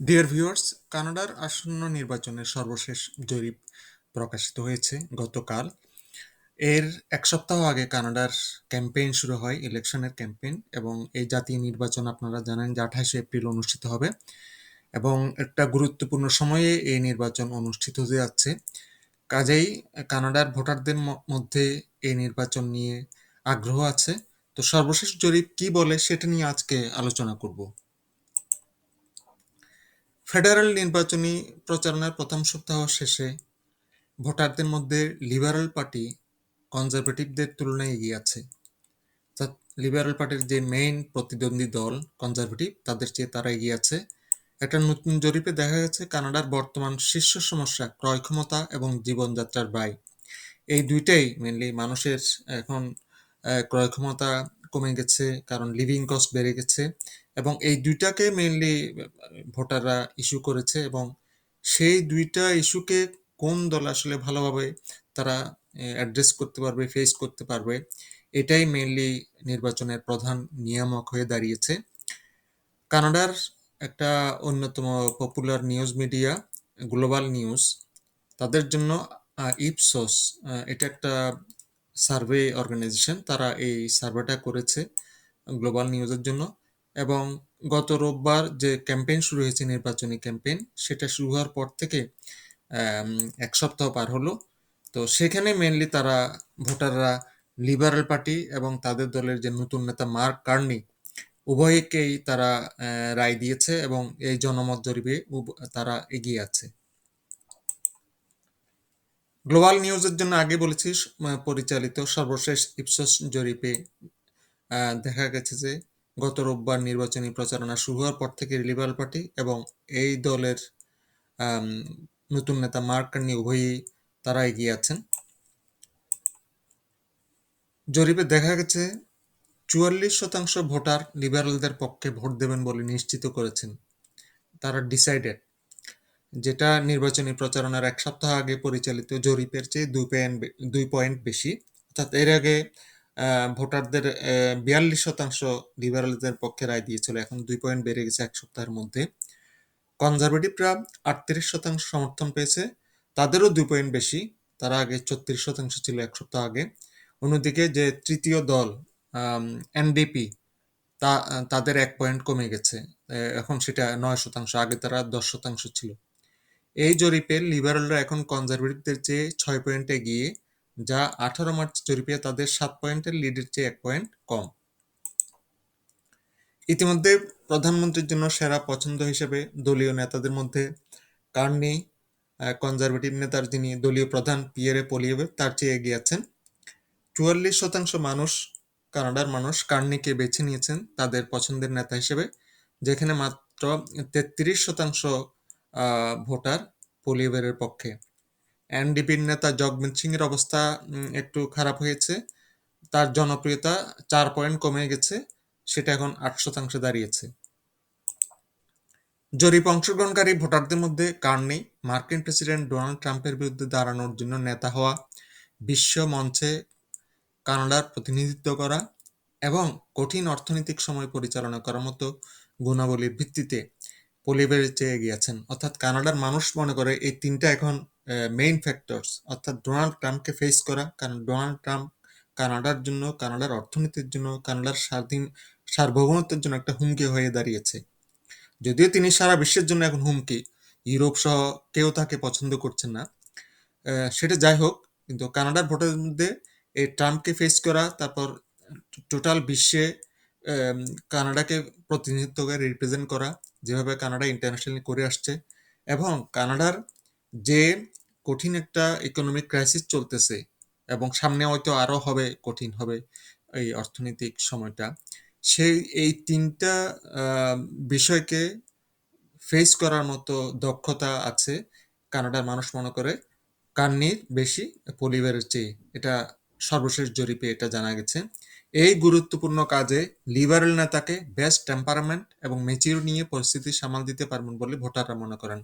Dear viewers কানাডার আসন্ন নির্বাচনের সর্বশেষ জরিপ প্রকাশিত হয়েছে গতকাল। এর এক সপ্তাহ আগে কানাডার ক্যাম্পেইন শুরু হয়, ইলেকশনের ক্যাম্পেইন, এবং এই জাতীয় নির্বাচন আপনারা জানেন যে আঠাশে এপ্রিল অনুষ্ঠিত হবে। এবং একটা গুরুত্বপূর্ণ সময়ে এই নির্বাচন অনুষ্ঠিত হতে যাচ্ছে। কাজেই কানাডার ভোটারদের মধ্যে এই নির্বাচন নিয়ে আগ্রহ আছে। তো সর্বশেষ জরিপ কি বলে সেটা নিয়ে আজকে আলোচনা করব। ফেডারেল নির্বাচনী প্রচারণার প্রথম সপ্তাহ শেষে ভোটারদের মধ্যে লিবারেল পার্টি কনজারভেটিভদের তুলনায় এগিয়ে আছে। লিবারেল পার্টির যে মেইন প্রতিদ্বন্দ্বী দল কনজারভেটিভ, তাদের চেয়ে তারা এগিয়ে আছে। একটা নতুন জরিপে দেখা গেছে, কানাডার বর্তমান শীর্ষ সমস্যা ক্রয় ক্ষমতা এবং জীবনযাত্রার ব্যয়। এই দুইটাই মেনলি মানুষের এখন ক্রয় ক্ষমতা কমে গেছে, কারণ লিভিং কস্ট বেড়ে গেছে। এবং এই দুইটাকে মেনলি ভোটাররা ইস্যু করেছে এবং সেই দুইটা ইস্যুকে কোন দল আসলে ভালোভাবে তারা অ্যাড্রেস করতে পারবে ফেস করতে পারবে, এটাই মেনলি নির্বাচনের প্রধান নিয়ামক হয়ে দাঁড়িয়েছে। কানাডার একটা অন্যতম popular news media Global News তাদের জন্য ইপসোস এটা একটা সার্ভে অর্গানাইজেশন তারা এই সার্ভেটা করেছে গ্লোবাল নিউজের জন্য। এবং গত রোববার যে ক্যাম্পেইন শুরু হয়েছে, নির্বাচনী ক্যাম্পেইন, সেটা শুরু হওয়ার পর থেকে এক সপ্তাহ পার হলো। তো সেখানে মেনলি তারা ভোটাররা লিবারেল পার্টি এবং তাদের দলের যে নতুন নেতা মার্ক কার্নি, উভয়কেই তারা রায় দিয়েছে এবং এই জনমত জরিপে তারা এগিয়ে আছে। গ্লোবাল নিউজের জন্য আগে বলেছি পরিচালিত সর্বশেষ ইপসস জরিপে দেখা গেছে যে গত রোববার নির্বাচনী প্রচারণা শুরু হওয়ার পর থেকে লিবারেল পার্টি এবং এই দলের নতুন নেতা মার্ক কার্নি উভয়ই তারা এগিয়ে আছেন। জরিপে দেখা গেছে, চুয়াল্লিশ শতাংশ ভোটার লিবারেলদের পক্ষে ভোট দেবেন বলে নিশ্চিত করেছেন। তারা ডিসাইডেড, যেটা নির্বাচনী প্রচারণার এক সপ্তাহ আগে পরিচালিত জরিপের চেয়ে দুই পয়েন্ট দুই পয়েন্ট বেশি। অর্থাৎ এর আগে ভোটারদের বিয়াল্লিশ শতাংশ লিবারেলদের পক্ষে রায় দিয়েছিল। এখন দুই পয়েন্ট বেড়ে গেছে এক সপ্তাহের মধ্যে। কনজারভেটিভরা আটত্রিশ শতাংশ সমর্থন পেয়েছে, তাদেরও দুই পয়েন্ট বেশি। তারা আগে ছত্রিশ শতাংশ ছিল এক সপ্তাহ আগে। অন্যদিকে যে তৃতীয় দল এনডিপি, তা, তাদের এক পয়েন্ট কমে গেছে। এখন সেটা নয় শতাংশ, আগে তারা দশ শতাংশ ছিল। এই জরিপে লিবারেলরা এখন কনজারভেটিভদের চেয়ে ছয় পয়েন্টে এগিয়ে যা আঠারো মার্চ জরিপে তাদের সাত পয়েন্টের লিডের চেয়ে এক পয়েন্ট কম। ইতিমধ্যে প্রধানমন্ত্রীর জন্য সেরা পছন্দ হিসেবে দলীয় নেতাদের মধ্যে কার্নি কনজারভেটিভ নেতার যিনি দলীয় প্রধান, পিয়ারে পলিয়েবে তার চেয়ে এগিয়ে আছেন। চুয়াল্লিশ শতাংশ মানুষ, কানাডার মানুষ কার্নিকে বেছে নিয়েছেন তাদের পছন্দের নেতা হিসেবে, যেখানে মাত্র তেত্রিশ শতাংশ ভোটার পলিয়েবেরের পক্ষে। এনডিপির নেতা জগমিত সিং এর অবস্থা একটু খারাপ হয়েছে। তার জনপ্রিয়তা চার পয়েন্ট কমে গেছে, সেটা এখন আট শতাংশে দাঁড়িয়েছে। জরিপ অংশগ্রহণকারী ভোটারদের মধ্যে কার নেই? মার্কিন প্রেসিডেন্ট ডোনাল্ড ট্রাম্পের বিরুদ্ধে দাঁড়ানোর জন্য নেতা হওয়া, বিশ্ব মঞ্চে কানাডার প্রতিনিধিত্ব করা এবং কঠিন অর্থনৈতিক সময় পরিচালনা করার মতো গুণাবলীর ভিত্তিতে পলিবের চেয়ে এগিয়েছেন অর্থাৎ কানাডার মানুষ মনে করে এই তিনটা এখন মেইন ফ্যাক্টরস অর্থাৎ ডোনাল্ড ট্রাম্পকে ফেস করা, কারণ ডোনাল্ড ট্রাম্প কানাডার জন্য, কানাডার অর্থনীতির জন্য, কানাডার স্বাধীন, সার্বভৌমত্বের জন্য একটা হুমকি হয়ে দাঁড়িয়েছে। যদিও তিনি সারা বিশ্বের জন্য এখন হুমকি, ইউরোপ সহ কেউ তাকে পছন্দ করছেন না। সেটা যাই হোক, কিন্তু কানাডার ভোটের মধ্যে এই ট্রাম্পকে ফেস করা, তারপর টোটাল বিশ্বে কানাডাকে প্রতিনিধিত্ব রিপ্রেজেন্ট করা, যেভাবে কানাডা ইন্টারন্যাশনালি করে আসছে, এবং কানাডার যে কঠিন একটা ইকোনমিক ক্রাইসিস চলতেছে এবং সামনে হয়তো আরও হবে, কঠিন হবে এই অর্থনৈতিক সময়টা, সেই এই তিনটা বিষয়কে ফেস করার মতো দক্ষতা আছে কানাডার মানুষ মনে করে। কান্নির বেশি পরিবারের চেয়ে। এটা সর্বশেষ জরিপে এটা জানা গেছে। এই গুরুত্বপূর্ণ কাজে লিবারেল নেতাকে বেস্ট টেম্পারামেন্ট এবং মেচিউর নিয়ে পরিস্থিতি সামাল দিতে পারবেন বলে ভোটাররা মনে করেন।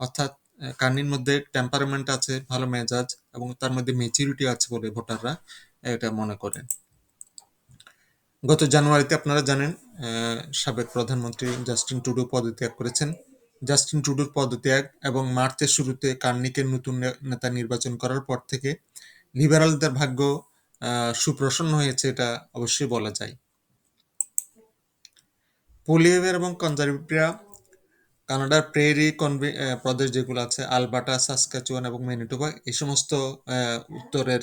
অর্থাৎ কান্নির মধ্যে টেম্পারমেন্ট আছে, ভালো মেজাজ, এবং তার মধ্যে মেচিউরিটি আছে বলে ভোটাররা এটা মনে করেন। গত জানুয়ারিতে আপনারা জানেন সাবেক প্রধানমন্ত্রী জাস্টিন টুডু পদত্যাগ করেছেন। জাস্টিন টুডুর পদত্যাগ এবং মার্চের শুরুতে কার্নিকের নতুন নেতা নির্বাচন করার পর থেকে লিবারালদের ভাগ্য সুপ্রসন্ন হয়েছে এটা অবশ্যই বলা যায়। পোলিয়েভার এবং কনজারভেটিভরা কানাডার প্রেরি কনভে প্রদেশ যেগুলো আছে আলবাটা সাসকাচুয়ান এবং ম্যানিটোবা এই সমস্ত উত্তরের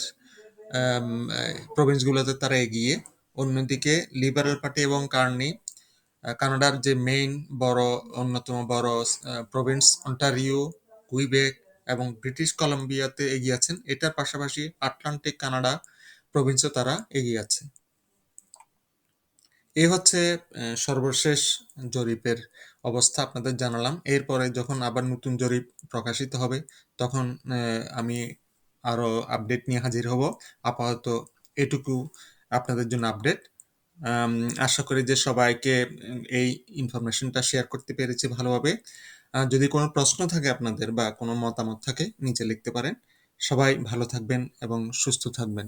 প্রভিন্সগুলোতে তারা এগিয়ে। অন্যদিকে লিবারেল পার্টি এবং কার্নি কানাডার যে মেইন বড়, অন্যতম বড় প্রভিন্স অন্টারিও কুইবেক এবং ব্রিটিশ কলম্বিয়াতে এগিয়ে আছেন। এটার পাশাপাশি আটলান্টিক কানাডা প্রভিন্সও তারা এগিয়ে আছে। এই হচ্ছে সর্বশেষ জরিপের অবস্থা আপনাদের জানালাম। এরপরে যখন আবার নতুন জরিপ প্রকাশিত হবে, তখন আমি আরও আপডেট নিয়ে হাজির হব। আপাতত এটুকু আপনাদের জন্য আপডেট আশা করি যে সবাইকে এই ইনফরমেশনটা শেয়ার করতে পেরেছি ভালোভাবে। যদি কোনো প্রশ্ন থাকে আপনাদের বা কোনো মতামত থাকে, নিচে লিখতে পারেন। সবাই ভালো থাকবেন এবং সুস্থ থাকবেন।